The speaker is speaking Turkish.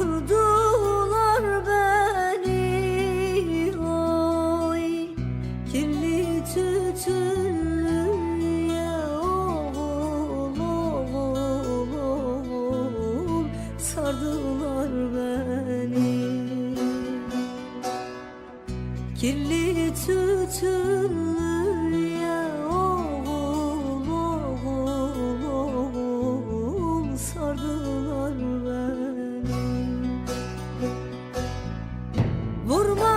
Vurdular beni oy. Kirli tütünlüye oğul oğul oğul. Sardılar beni. Kirli tütünlüye Vurma